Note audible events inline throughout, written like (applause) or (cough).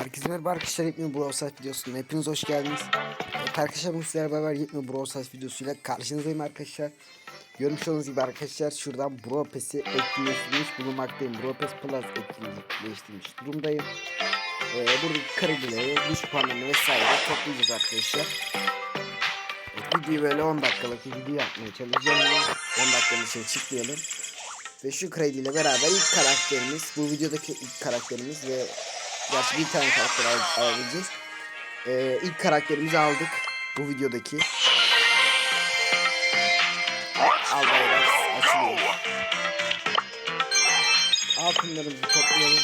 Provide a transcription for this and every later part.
Herkese merhaba arkadaşlar Yetmiyor Brawl Stars videosuna hepiniz hoş geldiniz. Evet arkadaşlar bu sizlerle beraber Yetmiyor Brawl Stars videosuyla karşınızdayım arkadaşlar. Görmüş olduğunuz gibi arkadaşlar şuradan Brawl Pass'i etkileştirmiş bulunmaktayım. Brawl Pass Plus etkileştirmiş durumdayım. Ee, buradaki kredileri, güç puanlarını vesaire toplayacağız arkadaşlar. Evet, videoyu böyle 10 dakikalık bir video yapmaya çalışacağım. 10 dakikanın içine çıkmayalım. Ve şu krediyle beraber ilk karakterimiz, bu videodaki ilk karakterimiz ve gerçi bir tane karakter al alabileceğiz. Ee, ilk karakterimizi aldık bu videodaki. Al. Altınlarımızı toplayalım.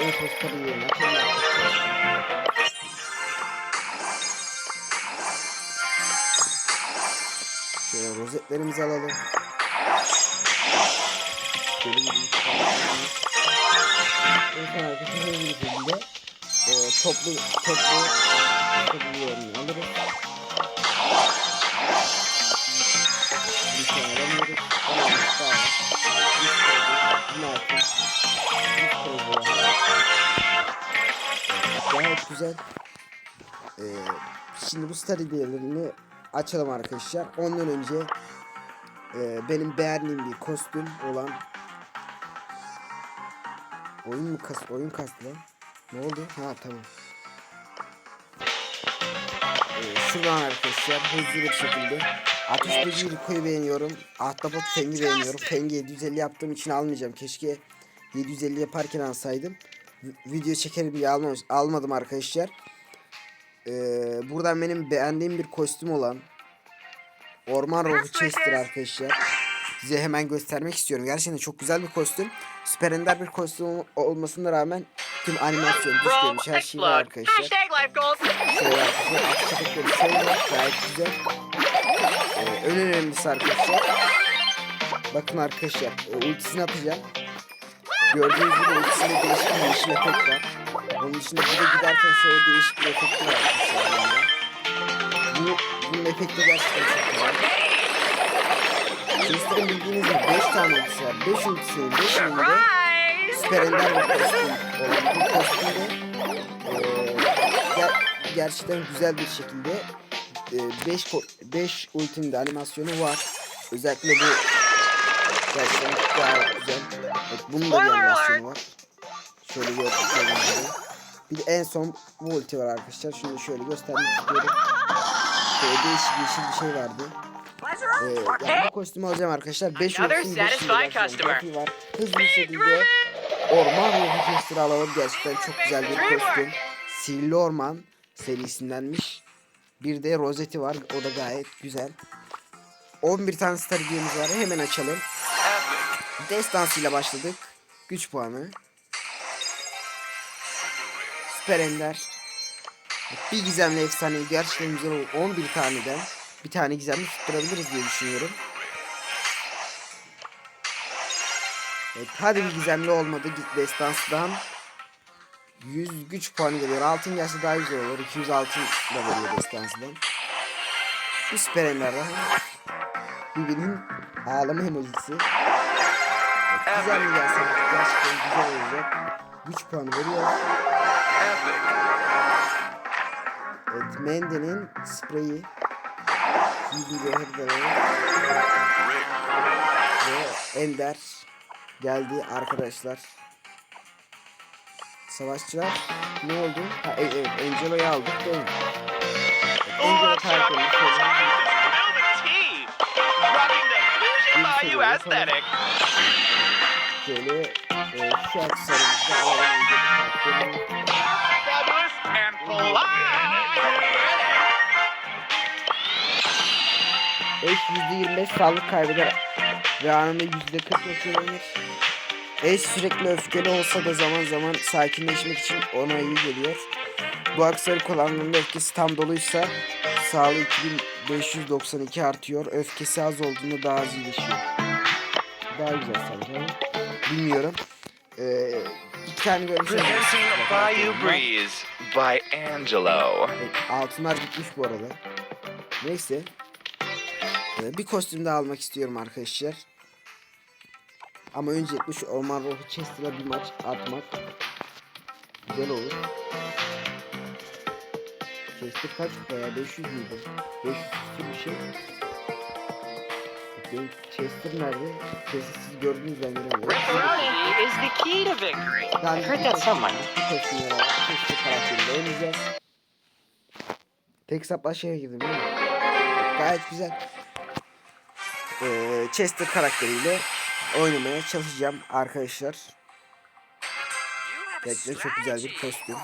En postları yerine atalım. Şöyle rozetlerimizi alalım. Şöyle bir Arkadaşlar hızlı bir şekilde e, toplu toplu topluyorum alırız. Bir tane alamıyoruz. Koydu. Martın. Üç koydu. Gayet güzel. Ee, şimdi bu star hediyelerini açalım arkadaşlar. Ondan önce e, benim beğendiğim bir kostüm olan oyun mu kas oyun kastı lan? Ne oldu? Ha tamam. Ee, şuradan arkadaşlar hızlı bir şekilde 61 Rico'yu beğeniyorum. Ahtapot Feng'i beğeniyorum. Feng'i 750 yaptığım için almayacağım. Keşke 750 yaparken alsaydım. Vi- Video çeker bile almamış, almadım arkadaşlar. Ee, buradan benim beğendiğim bir kostüm olan Orman Ruhu Chester arkadaşlar. Size hemen göstermek istiyorum. Gerçekten çok güzel bir kostüm. Süper ender bir kostüm ol- olmasına rağmen tüm animasyon, düş Brawl görünüş her şey var arkadaşlar. Şöyle arkadaşlar atış efektleri şöyle gayet güzel. Ee, en önemlisi arkadaşlar. Bakın arkadaşlar e, ultisini atacağım. Gördüğünüz gibi ultisinde değişik bir yeşil efekt var. Onun dışında burada giderken şöyle değişik bir efekti var arkadaşlar. Bu, bunun efekti gerçekten çok güzel. Chester'ın bildiğiniz gibi 5 tane ultisi var. 5 ultisinin 5'inde Surprise! süper ender bir kostüm olan bu kostümde eee, ger- gerçekten güzel bir şekilde 5 5 ultimde animasyonu var. Özellikle bu gerçekten gayet güzel. Evet, bunun da bir animasyonu var. Şöyle gördüğünüz gibi. Bir de en son bu ulti var arkadaşlar. Şunu şöyle göstermek istiyorum. Şöyle değişik bir şey vardı. Ee, kostümü alacağım arkadaşlar. 5 Another ultim 5 satisfied customer. var. Hızlı bir şekilde Orman Ruhu Tester alalım. Gerçekten çok güzel bir kostüm. Sihirli Orman serisindenmiş. Bir de rozeti var. O da gayet güzel. 11 tane star hediyemiz var. Hemen açalım. Destansı ile başladık. Güç puanı. Süper Ender. Bir gizemli efsane gerçekten güzel olur. 11 taneden bir tane gizemli tutturabiliriz diye düşünüyorum. Evet, hadi bir gizemli olmadı. Git destansdan 100 güç puanı geliyor. Altın gelse daha güzel olur. 200 altın da veriyor destansdan. Bu süper birbirinin ağlama emojisi. Evet, gizemli gelse gerçekten güzel olacak. Güç puanı veriyor. Evet, Mende'nin spreyi 100 cevherleri ve Ender geldi arkadaşlar. Savaşçılar ne oldu? Ha, e- evet, Angelo'yu aldık değil mi? Angelo it's şöyle- e, şu alalım. Fabulous and fly. Eş %25 sağlık kaybeder ve anında %40 yaşlanır. Eş sürekli öfkeli olsa da zaman zaman sakinleşmek için ona iyi geliyor. Bu aksesuarı kullandığında öfkesi tam doluysa sağlığı 2592 artıyor. Öfkesi az olduğunda daha az iyileşiyor. Daha güzel sanki ama bilmiyorum. Ee, iki tane görmüş oldum. Presenting Bayou Breeze by Angelo. Evet, altınlar bitmiş bu arada. Neyse. Ee, bir kostüm daha almak istiyorum arkadaşlar. Ama öncelikle şu Orman Ruhu Chester'a bir maç atmak güzel olur. Chester kaç kupa ya? 500 müydü? 500 küsur bir şey. Benim Chester nerede? Chester siz gördünüz ben göremedim. Reciprocity is the key to victory. Yani I heard that somewhere. Bir kostümler var. Chester karakteriyle oynayacağız. Tek hesaplaşmaya girdim değil mi? Gayet güzel. Ee, Chester karakteriyle oynamaya çalışacağım arkadaşlar. Bekle çok güzel bir kostüm.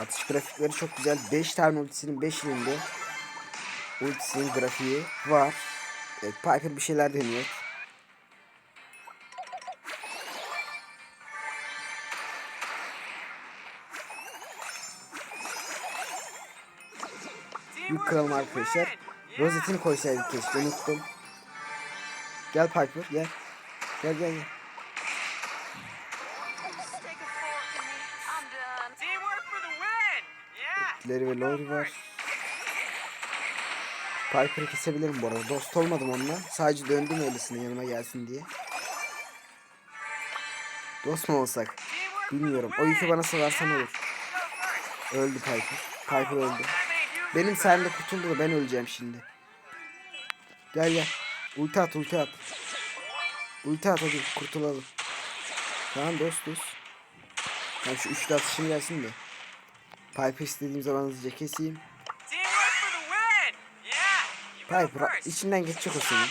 Atış grafikleri çok güzel. 5 tane ultisinin 5'inde ultisinin grafiği var. Evet, Piper bir şeyler deniyor. Büyük arkadaşlar. Rozetini koysaydık keşke unuttum. Gel Piper gel. Gel gel gel. Larry ve Lori var. Piper'ı kesebilirim bu arada. Dost olmadım onunla. Sadece döndüm öylesine yanıma gelsin diye. Dost mu olsak? Bilmiyorum. O yükü bana salarsan olur. Öldü Piper. Piper öldü. Benim sayemde kurtuldu da ben öleceğim şimdi. Gel gel. Ulti at ulti at. Ulti at hadi kurtulalım. Tamam dostuz. Ben şu üçlü atışım gelsin de. Piper istediğim zaman hızlıca keseyim. Piper içinden geçecek o senin.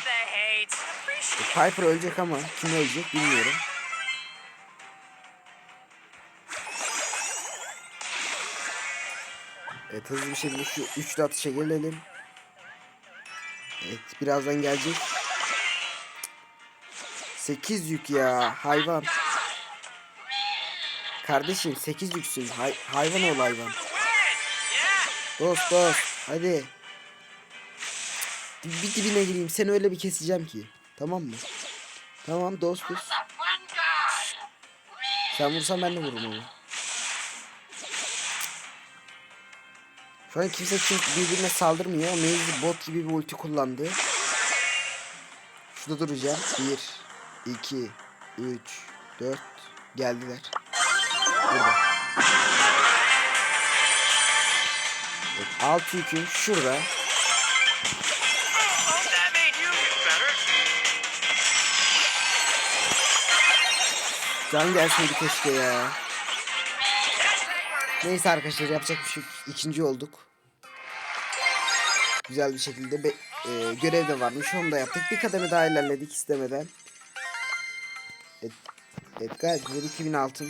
Piper ölecek ama kim ölecek bilmiyorum. Evet hızlı bir şekilde şu üçlü atışa gelelim. Evet birazdan gelecek. 8 yük ya hayvan. Kardeşim 8 yüksün. Hay hayvan ol hayvan. Dost dost hadi. Bir dibine gireyim seni öyle bir keseceğim ki. Tamam mı? Tamam dostuz. Sen vursan ben de vururum onu. Şu an kimse çünkü birbirine saldırmıyor. Maze bot gibi bir ulti kullandı. Şurada duracağım. 1, 2, 3, 4 geldiler. Burada. Evet, alt yüküm şurada. Can gelseydi keşke ya. Neyse arkadaşlar yapacak bir şey. İkinci olduk. Güzel bir şekilde be, e, görev de varmış onu da yaptık. Bir kademe daha ilerledik istemeden. Evet, evet gayet güzel 2000 altın.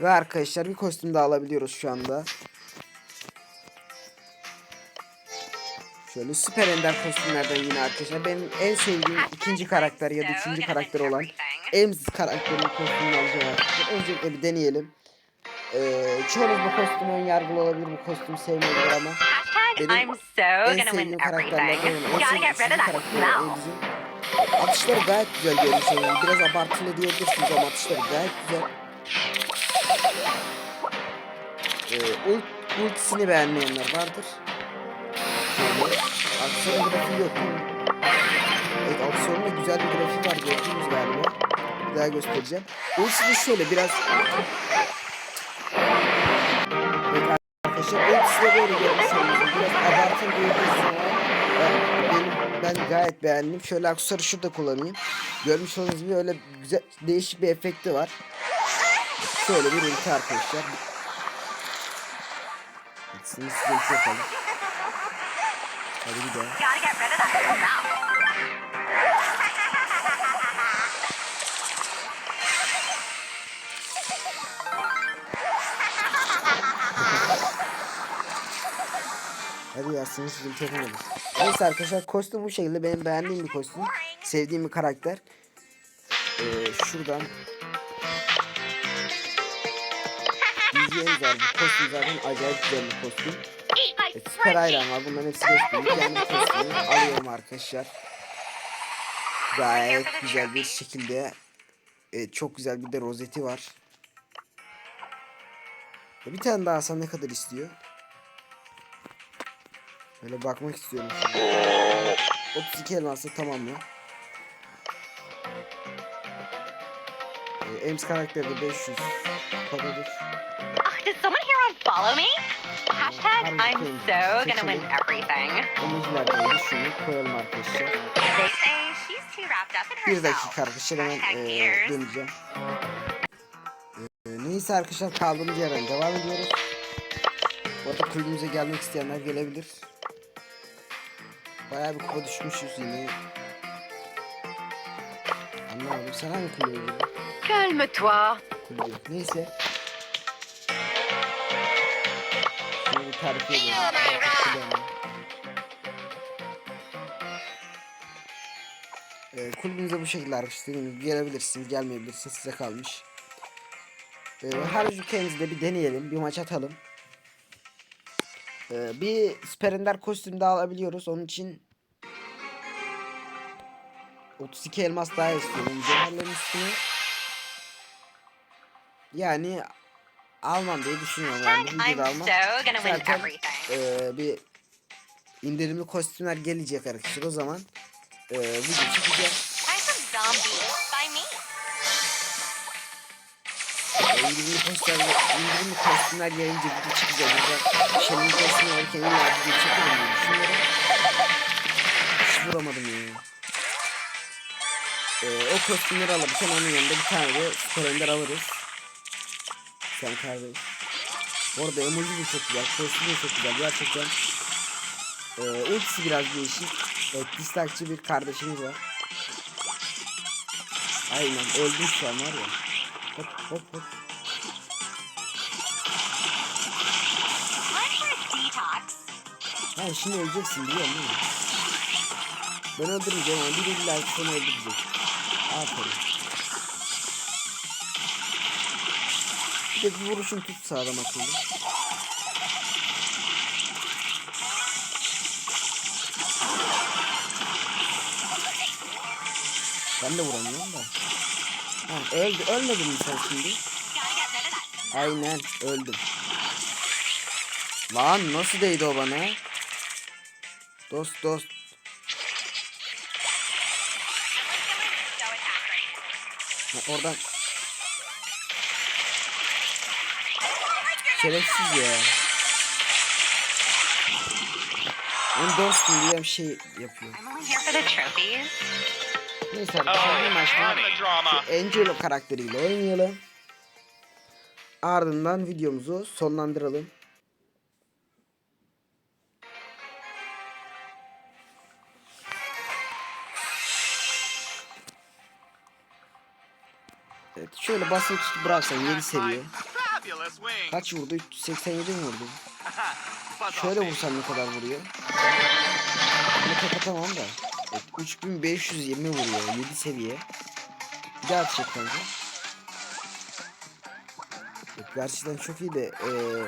Ve arkadaşlar bir kostüm daha alabiliyoruz şu anda. Şöyle süper ender kostümlerden yine arkadaşlar. Benim en sevdiğim ikinci karakter ya da üçüncü karakter olan Ems karakterinin kostümünü alacağım arkadaşlar. Öncelikle bir deneyelim. Ee, çoğunuz bu kostüm ön yargılı olabilir, bu kostümü sevmeyebilir ama benim I'm so en sevdiğim karakterlerden en sevdiğim get rid ikinci of that karakter smell. Ems'in. Atışları gayet güzel görmüş oluyor. Biraz abartılı diyebilirsiniz ama atışları gayet güzel. Ee, ult, ultisini beğenmeyenler vardır. Şöyle. Aksiyon grafiği yok. Evet aksiyonun da güzel bir grafiği var gördüğünüz galiba. Bir daha göstereceğim. Ultisi şöyle biraz arkadaşlar ultisi de böyle oluyorsunuz. Biraz abartılı diyebilirsiniz ama ben, gayet beğendim. Şöyle aksesuarı şurada kullanayım. Görmüş olduğunuz gibi öyle güzel değişik bir efekti var. Şöyle bir ulti arkadaşlar. Ultisini size ulti yapalım. Hadi bir ya sınırsız ulti yapamadım. Neyse arkadaşlar kostüm bu şekilde benim beğendiğim bir kostüm. Sevdiğim bir karakter. Ee, şuradan diyeceğimiz var. Bu kostüm zaten acayip güzel bir kostüm. E, süper hayran var. Bunların hepsi gösteriyor. Kendi kostümü alıyorum arkadaşlar. Gayet güzel bir şekilde. e, çok güzel bir de rozeti var. E, Bir tane daha alsam ne kadar istiyor? Böyle bakmak istiyorum. şimdi. 32 elması tamam mı? Ems karakteri de 500 kupadadır. Ah, does someone here unfollow me? Hashtag I'm so gonna win everything. Emojiler de şunu koyalım arkadaşlar. They say she's too wrapped up in Bir herself. dakika arkadaşlar hemen e, döneceğim. E, neyse arkadaşlar kaldığımız yerden devam ediyoruz. Bu arada kulübümüze gelmek isteyenler gelebilir. Bayağı bir kupa düşmüşüz yine. Anlamadım sen hangi kulübe girdin? Calme-toi. Kulübe. Neyse. Şunu bir tarif edelim. Ee, kulübümüze bu şekilde arkadaşlar gelebilirsiniz gelmeyebilirsiniz size kalmış. Ee, her ülkemizde de bir deneyelim bir maç atalım. Ee, bir Süper Ender kostüm daha alabiliyoruz onun için 32 elmas daha istiyorum mücevherlerin üstüne. Yani almam diye düşünüyorum yani I'm videoda almam. Zaten ee, bir indirimli kostümler gelecek arkadaşlar o zaman ee, video çekeceğim. İndirimli kostümler, indirimli kostümler gelince video çekeceğim. Burada Shelly'nin kostümü alırken illa video çekerim diye düşünüyorum. Hiç vuramadım ya. Ee, o kostümleri alırken onun yanında bir tane de Super Ender alırız. Sen kardeş. Bu arada emoji de çok güzel, kostüm de çok güzel gerçekten. Ee, ultisi biraz değişik. Evet, dislike'çı bir kardeşimiz var. Aynen, öldüm şu an var ya. Hop hop hop. Ha şimdi öleceksin biliyor musun? Ben öldürmeyeceğim ama biri illa seni öldürecek. Aferin. Bir de bir vuruşun tut sağlam akıllı. Ben de vuramıyorum da. Ha, öldü, ölmedin mi sen şimdi? Aynen öldüm. Lan nasıl değdi o bana? Dost dost. Ha, oradan. Şerefsiz ya. Ben dostum diye bir şey yapıyor. Neyse arkadaşlar bir Oh, maçta Angelo karakteriyle oynayalım. Ardından videomuzu sonlandıralım. Şöyle basit bıraksan 7 seviye. Kaç vurdu? 387 mi vurdu? (laughs) Şöyle baby. vursam ne kadar vuruyor? Bunu kapatamam da. Evet, 3520 vuruyor 7 seviye. Bir daha atacak kanka. Evet, gerçekten çok iyi de eee,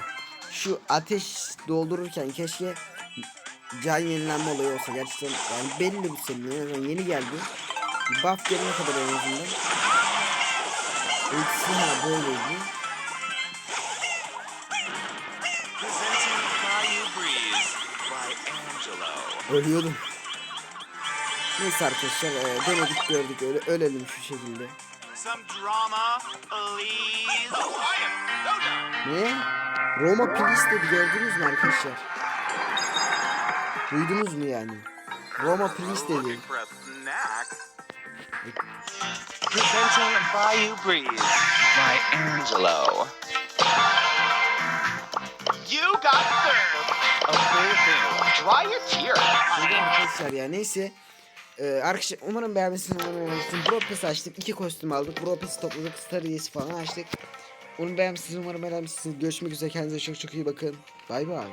şu ateş doldururken keşke can yenilenme olayı olsa gerçekten yani belli bir senin yeni geldi. Bir buff gelene kadar en azından. Ha böyleydi. Presenting Bayou Breeze by Angelo. Ölüyordum. Neyse arkadaşlar eee, denedik gördük öyle ölelim şu şekilde. Ne? Roma Please dedi gördünüz mü arkadaşlar? Duydunuz mu yani? Roma Please dedi. Presenting Bayou Breeze by Angelo. You got served. A full Dry your tears. Arkadaşlar ya neyse. Ee, arkadaşlar umarım beğenmişsiniz umarım beğenmişsiniz. Bro Pass açtık. iki kostüm aldık. Bro topladık. Star hediyesi falan açtık. Umarım beğenmişsiniz umarım beğenmişsiniz. Görüşmek üzere kendinize çok çok iyi bakın. Bay bay.